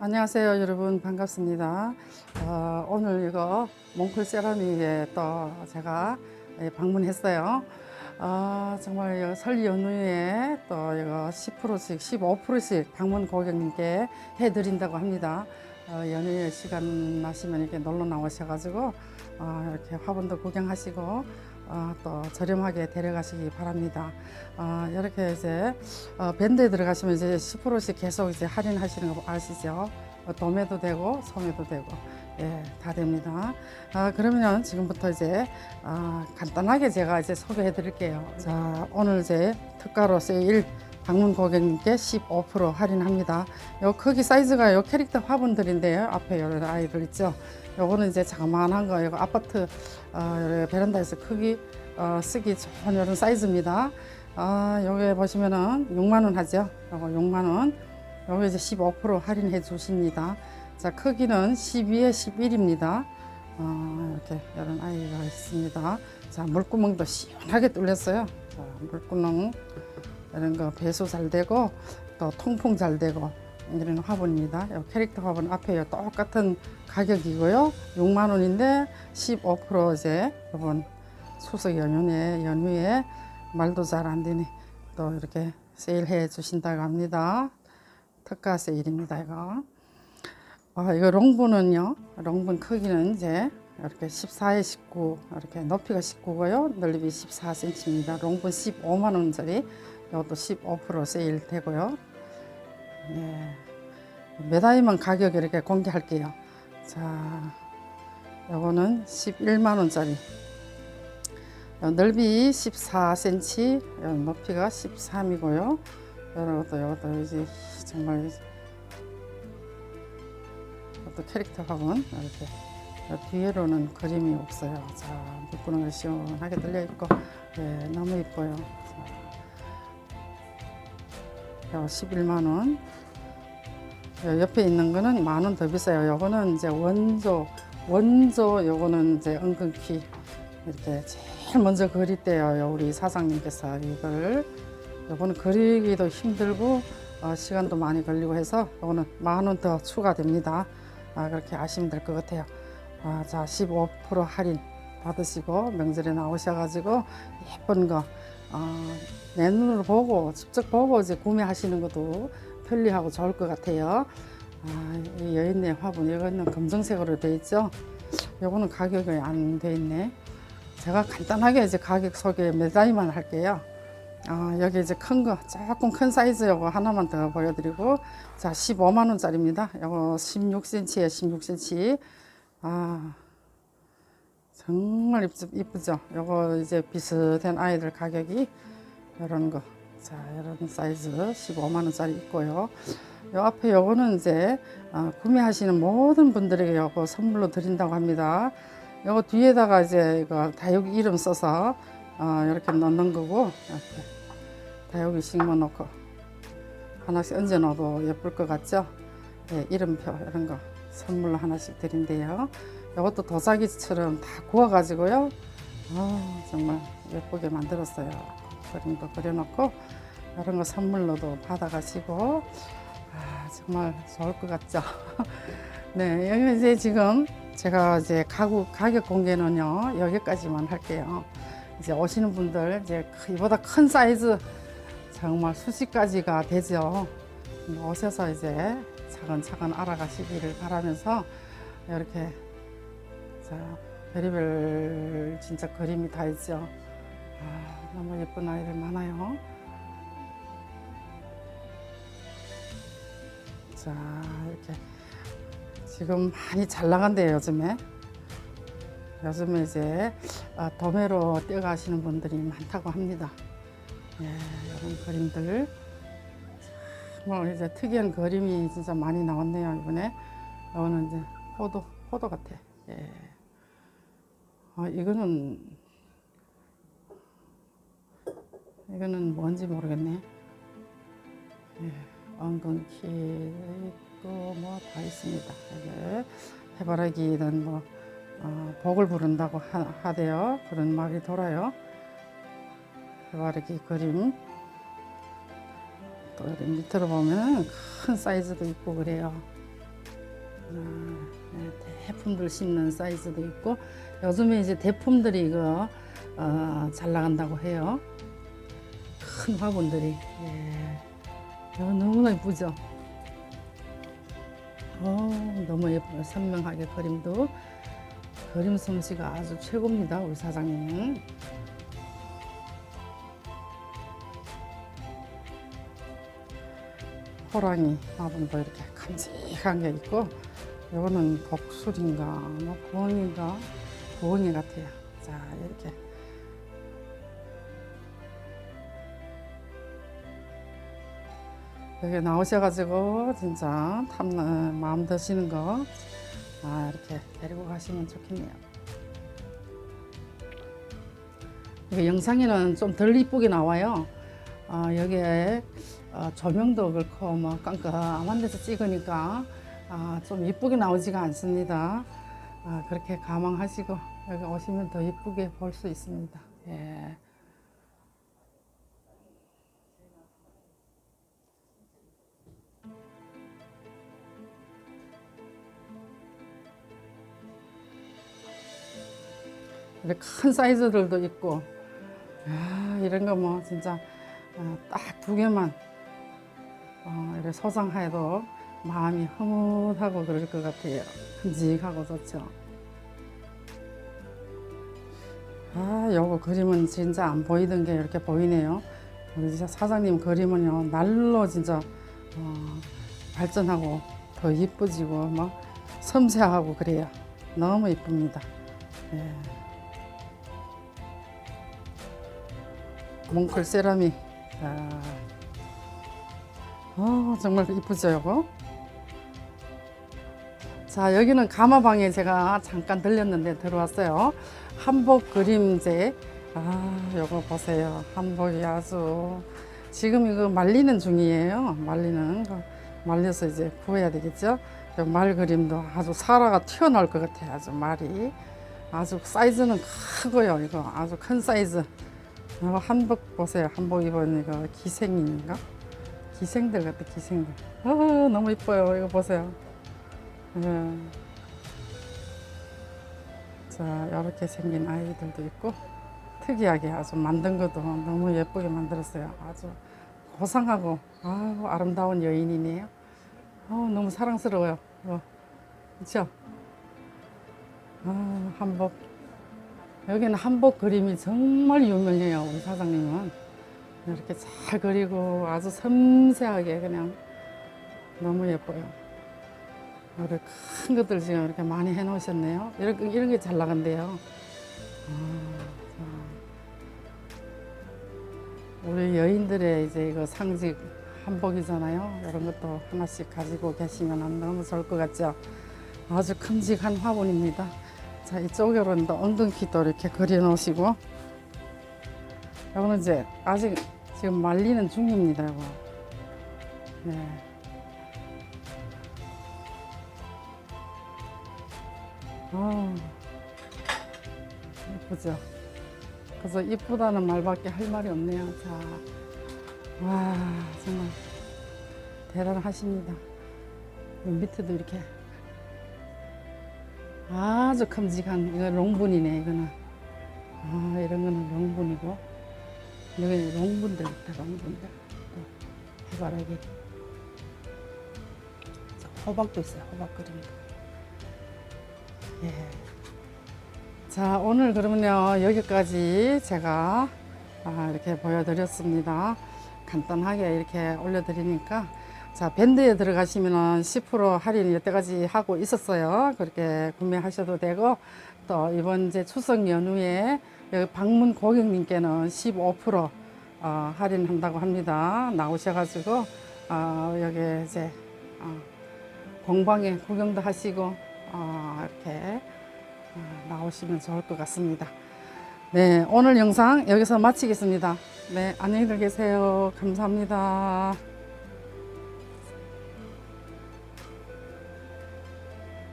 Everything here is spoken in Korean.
안녕하세요 여러분. 반갑습니다. 어, 오늘 이거 몽클 세라믹에 또 제가 예, 방문했어요. 아, 정말 설 연휴에 또 이거 10%씩 15%씩 방문 고객님께 해드린다고 합니다. 어, 연휴에 시간 나시면 이렇게 놀러 나오셔가지고 어, 이렇게 화분도 구경하시고 어, 또 저렴하게 데려가시기 바랍니다. 어, 이렇게 이제 어, 밴드에 들어가시면 이제 10%씩 계속 이제 할인하시는 거 아시죠? 어, 도매도 되고 소매도 되고 예, 다 됩니다. 아, 그러면 지금부터 이제 아, 간단하게 제가 이제 소개해 드릴게요. 자, 오늘 이제 특가로 세일 방문 고객님께 15% 할인합니다. 요 크기 사이즈가 요 캐릭터 화분들인데요. 앞에 이런 아이들 있죠. 요거는 이제 자그만한 거, 이거 아파트 어, 베란다에서 크기 어, 쓰기 좋은 이런 사이즈입니다. 아, 요게 보시면은 6만 원 하죠. 요거 6만 원. 요거 이제 15% 할인해 주십니다. 자, 크기는 12에 11입니다. 어, 이렇게 이런 아이가 있습니다. 자, 물구멍도 시원하게 뚫렸어요. 자, 물구멍 이런 거 배수 잘 되고 또 통풍 잘 되고 이런 화분입니다. 요 캐릭터 화분 앞에 요 똑같은 가격이고요. 6만 원인데 15% 이제 이번 추석 연휴에 연휴에 말도 잘 안 되니 또 이렇게 세일해 주신다고 합니다. 특가 세일입니다. 이거. 아, 이거 롱분은요. 롱분 크기는 이제 이렇게 14에 19 이렇게 높이가 19고요. 넓이 14cm입니다. 롱분 15만 원짜리 이것도 15% 세일 되고요. 네. 매다이만 가격 이렇게 공개할게요. 자, 요거는 11만 원짜리. 요 넓이 14cm, 요 높이가 13이고요. 요것도 요것도 이제 정말 이것도 캐릭터 화분 이렇게 요 뒤에로는 그림이 없어요. 자, 물구멍이 시원하게 들려 있고, 예, 너무 이뻐요. 자, 요 11만 원. 요 옆에 있는 거는 만 원 더 비싸요. 요거는 이제 원조, 원조 요거는 이제 은근키 이렇게 제일 먼저 그렸대요. 요 우리 사장님께서 이걸 요거는 그리기도 힘들고 어, 시간도 많이 걸리고 해서 요거는 만 원 더 추가됩니다. 아, 그렇게 아시면 될 것 같아요. 아, 자, 15% 할인 받으시고 명절에 나오셔가지고 예쁜 거 어, 내 눈으로 보고 직접 보고 이제 구매하시는 것도 편리하고 좋을 것 같아요. 아, 이 여인네 화분 이거는 검정색으로 되어 있죠. 요거는 가격이 안돼 있네. 제가 간단하게 이제 가격 소개 매다이만 할게요. 아, 여기 이제 큰 거, 조금 큰 사이즈 요거 하나만 더 보여드리고, 자, 15만 원짜리입니다. 요거 16cm에 16cm. 아, 정말 이쁘, 이쁘죠? 요거 이제 비슷한 아이들 가격이 이런 거. 자, 이런 사이즈 15만 원짜리 있고요. 요 앞에 요거는 이제 어, 구매하시는 모든 분들에게 요거 선물로 드린다고 합니다. 요거 뒤에다가 이제 이거 다육이 이름 써서 어, 이렇게 넣는 거고 이렇게 다육이 심어 놓고 하나씩 얹어 놓어도 예쁠 것 같죠? 예, 이름표 이런 거 선물로 하나씩 드린대요. 이것도 도자기처럼 다 구워 가지고요. 아, 정말 예쁘게 만들었어요. 그림도 그려놓고 이런 거 선물로도 받아가시고 아, 정말 좋을 것 같죠? 네, 여기 이제 지금 제가 이제 가구 가격 공개는요 여기까지만 할게요. 이제 오시는 분들 이제 이보다 큰 사이즈 정말 수십 가지가 되죠. 오셔서 이제 차근차근 알아가시기를 바라면서 이렇게 자 별의별 진짜 그림이 다 있죠. 아, 너무 예쁜 아이들 많아요. 자 이렇게 지금 많이 잘 나간대요 요즘에. 요즘에 이제 아, 도매로 뛰어가시는 분들이 많다고 합니다. 예, 이런 그림들. 정말 이제 특이한 그림이 진짜 많이 나왔네요 이번에. 이거는 이제 포도 포도 같아. 예. 아, 이거는 이거는 뭔지 모르겠네 예. 엉겅퀴 있고 뭐 다 있습니다. 여기 해바라기는 뭐 어, 복을 부른다고 하, 하대요. 그런 말이 돌아요. 해바라기 그림 또 여기 밑으로 보면 큰 사이즈도 있고 그래요. 아, 네, 대품들 심는 사이즈도 있고 요즘에 이제 대품들이 이거 어, 잘 나간다고 해요. 큰 화분들이 예. 어, 너무나 예쁘죠. 어, 너무 예뻐요. 선명하게 그림도 그림 솜씨가 아주 최고입니다. 우리 사장님은. 호랑이 화분도 이렇게 큼직한 게 있고 이거는 복술인가 뭐 부엉인가 부엉이 같아요. 자 이렇게 여기 나오셔가지고 진짜 탐나 마음 드시는 거 아, 이렇게 데리고 가시면 좋겠네요. 이게 영상에는 좀 덜 이쁘게 나와요. 아, 여기에 어, 조명도 그렇고 뭐 깜깜한 데서 찍으니까 아, 좀 이쁘게 나오지가 않습니다. 아, 그렇게 감안하시고 여기 오시면 더 이쁘게 볼 수 있습니다. 예. 큰 사이즈들도 있고 아, 이런 거 뭐 진짜 딱 두 개만 어, 이렇게 소장해도 마음이 흐뭇하고 그럴 것 같아요. 큼직하고 좋죠. 아, 요거 그림은 진짜 안 보이던 게 이렇게 보이네요. 우리 사장님 그림은요, 날로 진짜 어, 발전하고 더 이뻐지고 막 섬세하고 그래요. 너무 이쁩니다. 예. 몽클 세라믹. 아, 어, 정말 이쁘죠, 요거? 자, 여기는 가마방에 제가 잠깐 들렸는데 들어왔어요. 한복 그림제. 아, 요거 보세요. 한복이 아주. 지금 이거 말리는 중이에요. 말리는 거. 말려서 이제 구워야 되겠죠? 요말 그림도 아주 사라가 튀어나올 것 같아요. 아주 말이. 아주 사이즈는 크고요. 이거 아주 큰 사이즈. 이거 한복 보세요. 한복 입은 이거 기생인가? 기생들 같아, 기생들. 아, 너무 이뻐요. 이거 보세요. 예. 자, 이렇게 생긴 아이들도 있고, 특이하게 아주 만든 것도 너무 예쁘게 만들었어요. 아주 고상하고, 아 아름다운 여인이네요. 어, 너무 사랑스러워요. 어, 그쵸? 아, 한복. 여기는 한복 그림이 정말 유명해요. 우리 사장님은. 이렇게 잘 그리고 아주 섬세하게 그냥 너무 예뻐요. 이렇게 큰 것들 지금 이렇게 많이 해놓으셨네요. 이런, 이런 게 잘 나간대요. 아, 우리 여인들의 이제 이거 상직 한복이잖아요. 이런 것도 하나씩 가지고 계시면 너무 좋을 것 같죠. 아주 큼직한 화분입니다. 자, 이쪽으로는 또 엉겅퀴도 이렇게 그려 놓으시고, 이거는 이제 아직 지금 말리는 중입니다, 이거. 네. 아, 예쁘죠? 그래서 이쁘다는 말밖에 할 말이 없네요. 자, 와, 정말 대단하십니다. 이 밑에도 이렇게 아주 큼직한, 이거 롱분이네, 이거는. 아, 이런 거는 롱분이고, 여기 롱분들 있다, 롱분들. 또 해바라기. 저 호박도 있어요, 호박 그림도. 예. 자, 오늘 그러면요, 여기까지 제가 아, 이렇게 보여드렸습니다. 간단하게 이렇게 올려드리니까. 자, 밴드에 들어가시면은 10% 할인 여태까지 하고 있었어요. 그렇게 구매하셔도 되고, 또 이번 이제 추석 연휴에 방문 고객님께는 15% 어, 할인한다고 합니다. 나오셔가지고, 어, 여기 이제, 어, 공방에 구경도 하시고, 어, 이렇게 어, 나오시면 좋을 것 같습니다. 네, 오늘 영상 여기서 마치겠습니다. 네, 안녕히 계세요. 감사합니다.